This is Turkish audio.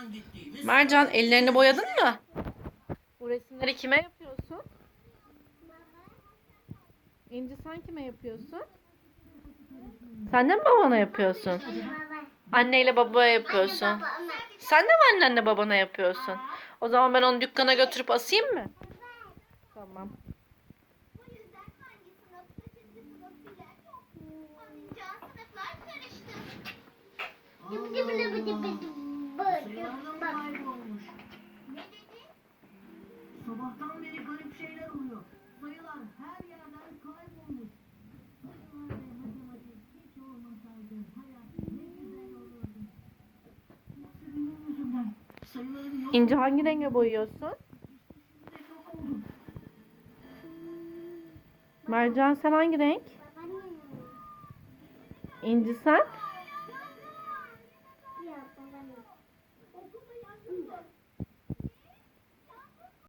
zaman gittiğimiz Mercan ellerini boyadın mı? Bu resimleri kime yapıyorsun? İnci sen kime yapıyorsun? Sen de mi babana yapıyorsun? Anneyle babaya yapıyorsun. Sen de mi annenle babana yapıyorsun? O zaman ben onu dükkana götürüp asayım mı? Tamam. Bu yüzden hangi sınıf kaybolmuş? Ne dedi? Sabahtan beri garip şeyler oluyor. Sayılar her yerden kaybolmuş. Sayılar İnci hangi renge boyuyorsun? Mercan sen hangi renk? İnci sen?